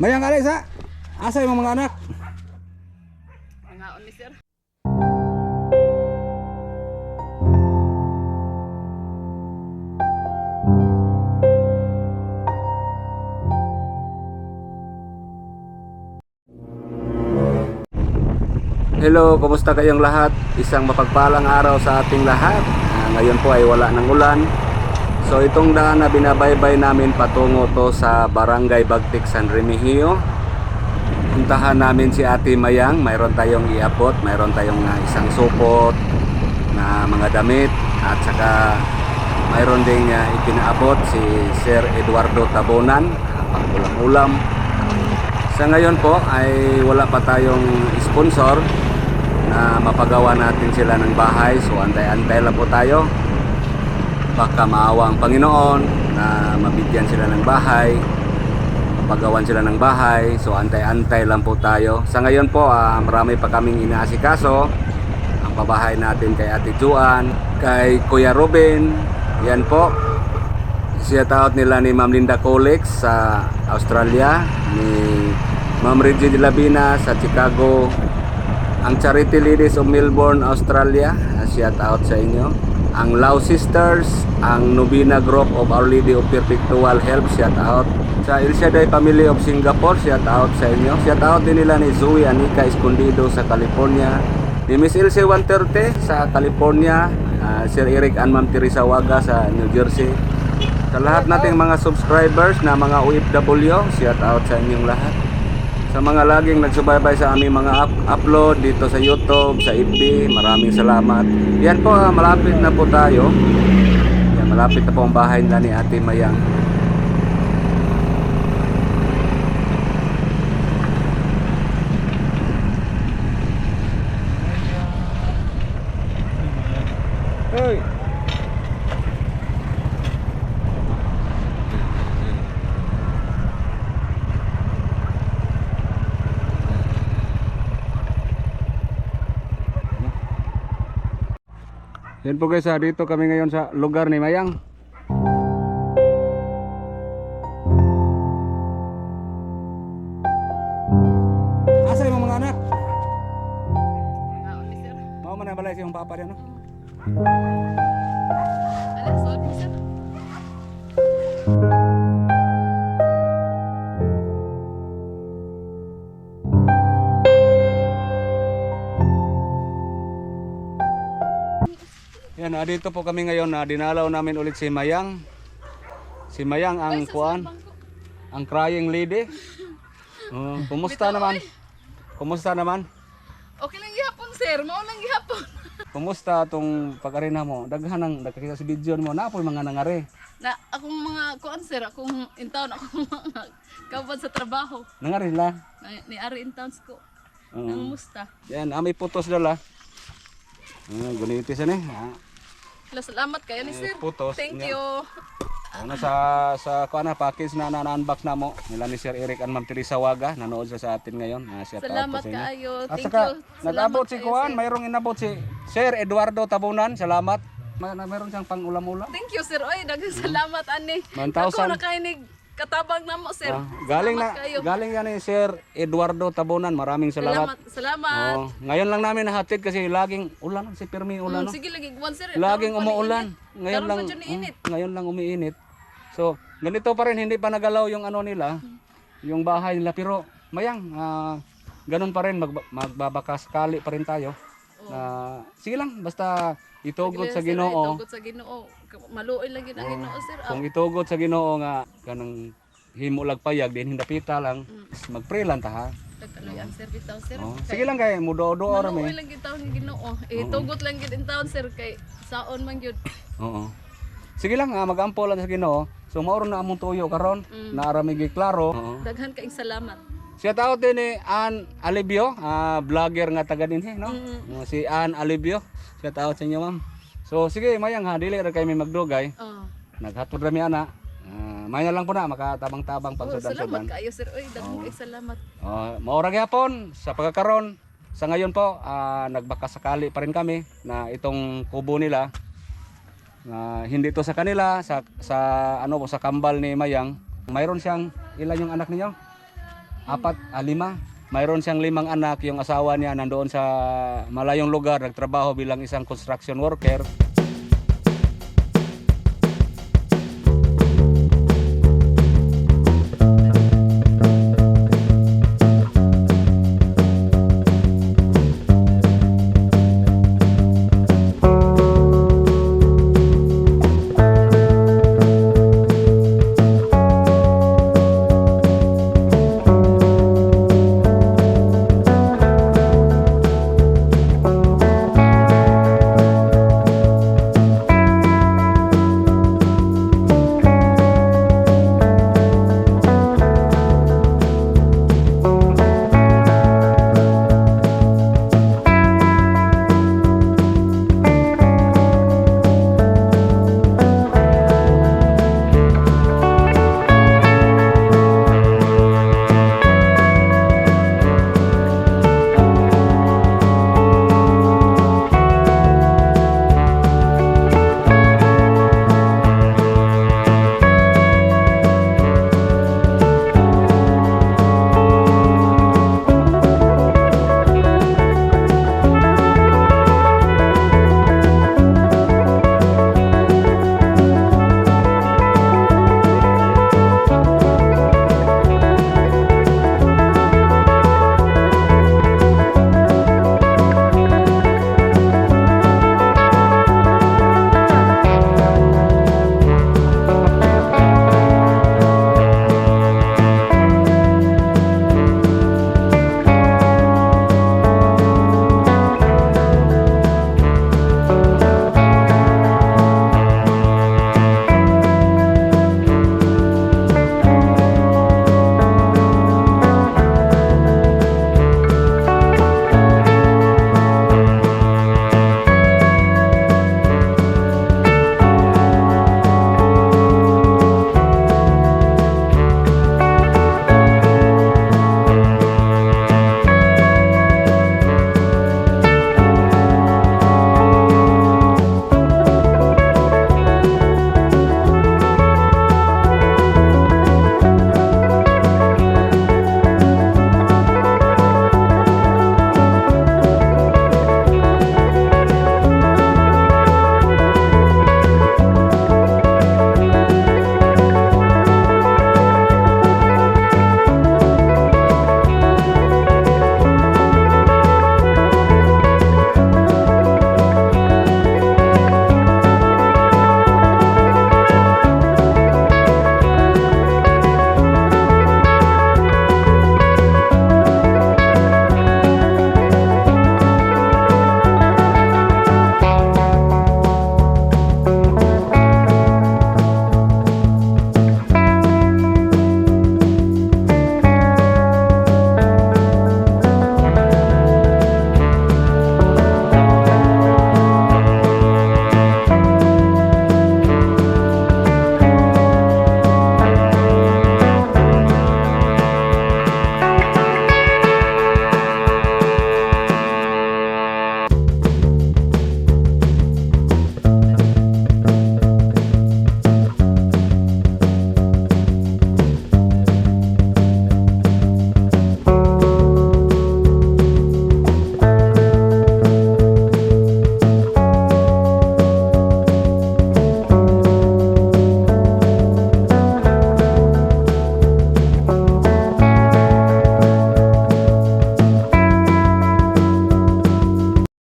Mayang alis ha. Asa yung mga anak? Mga ni sir. Hello, kumusta kayong lahat? Isang mapagpalang araw sa ating lahat. Ah, ngayon po ay wala ng ulan. So itong daan na binabaybay namin patungo to sa Barangay Bagtik San Remigio. Puntahan namin si Ate Mayang. Mayroon tayong iabot, mayroon tayong ah, isang supot na mga damit at saka mayroon ding ah, ipinaabot si Sir Eduardo Tabonan, pang-ulam-ulam. Sa ngayon po ay wala pa tayong sponsor na mapagawa natin sila ng bahay. So antay-antay lang po tayo. Baka maawa ang Panginoon na mabigyan sila ng bahay. Mapagawan sila ng bahay. So antay-antay lang po tayo. Sa ngayon po ah, marami pa kaming inaasikaso. Ang pabahay natin kay Ate Juan, kay Kuya Ruben. Yan po. Siya taot nila ni Ma'am Linda Colex sa Australia, ni Ma'am Reggie de Labina sa Chicago, ang Charity Ladies of Melbourne, Australia, siya taot sa inyo. Ang Lao Sisters, ang Nubina Group of Our Lady of Perpetual Help, siya taot. Sa El Shaddai Family of Singapore, siya taot sa inyo. Siya taot din nila ni Zoe Anika Escondido sa California. Ni Miss Ilse 130 sa California, ah, Sir Eric and Ma'am Teresa Waga sa New Jersey. Sa lahat nating mga subscribers na mga OFW, shout out sa inyong lahat. Sa mga laging nagsubaybay sa aming mga up- upload dito sa YouTube, sa FB, maraming salamat. Yan po, ah, malapit na po tayo. Yan, malapit na po ang bahay nila ni Ate Mayang. Yan po guys, ah, dito kami ngayon sa lugar ni Mayang. Asa yung mga anak? Mga sir. Mau man na balay siyang papa diyan, no? Yan, ah, dito po kami ngayon na dinalaw namin ulit si Mayang. Si Mayang ang kuan, ang crying lady. Oh, kumusta naman? Kumusta naman? Okay lang gihapon sir, mao lang gihapon. Kumusta tong pag-arena mo? Daghan ang nakakita sa video mo na po mga nangari. Na akong mga kuan sir, akong in town akong mga kabad sa trabaho. Nangari la. Na, ni Ari in towns ko. Oo. Nang musta. Yan, ah, may putos dala. Ah, guniti sa ni. Ah, Kala salamat kayo ni sir. putos. Thank you. Ano sa sa kuan na package na na-unbox na mo nila ni Sir Eric and Ma'am Teresa Waga nanood siya sa atin ngayon. Ah, Salamat sa inyo. kaayo. At Thank saka, you. nag-abot si Kuan, mayroong inabot si Sir Eduardo Tabunan. Salamat. May, mayroon siyang pang-ulam-ulam. Thank you sir. Oy, daghang salamat ani. 1,000. Ako nakainig katabang namo sir. Ah, galing na Salamat kayo. galing yan ni Sir Eduardo Tabunan. Maraming salamat. Salamat. Salamat. Oh, ngayon lang namin nahatid kasi laging ulan si Permi ulan. Mm, no? sige lagi guwan sir. Laging pa umuulan. Ngayon lang pa dyan mm, init. ngayon lang umiinit. So, ganito pa rin hindi pa nagalaw yung ano nila, yung bahay nila pero mayang ah, ganun pa rin mag, magbabakas kali pa rin tayo. Na sige lang basta itugot sa Sir, Ginoo. Tugot sa Ginoo. Maluoy lang gid ang Ginoo sir. Ah, Kung itugot sa Ginoo nga kanang himo lag payag din hindapita lang, mag-pray lang ta ha. Tagkaloy ang sir bitaw sir. Oh, sige lang kay mudo-do ra Maluoy mi. lang gid taon ni Ginoo. Eh tugot lang gid in taon sir kay saon man gyud. Oo. Sige lang, ah, mag-ampo lang sa Ginoo. So mauro na among tuyo karon, Mm. naarami gi klaro. Oo. Daghan kaing salamat. Siya tao din ni Ann Alibio, ah, vlogger nga taga dinhi, no? Oh, Si Ann Alibio. Siya tao sa inyo, ma'am. So sige, mayang ha, dili ra kay mi magdugay. Oh. Naghatod ra mi ana. Ah, maya lang po na makatabang-tabang oh pagsudan-sudan. salamat kayo sir. Oy, daghan kaing salamat. Oh, maura gyapon sa pagkakaron. Sa ngayon po, ah, nagbakasakali pa rin kami na itong kubo nila na hindi to sa kanila sa sa ano po sa kambal ni Mayang. Mayroon siyang ilan yung anak niyo? Apat, ah, lima. Mayroon siyang limang anak. Yung asawa niya nandoon sa malayong lugar, nagtrabaho bilang isang construction worker.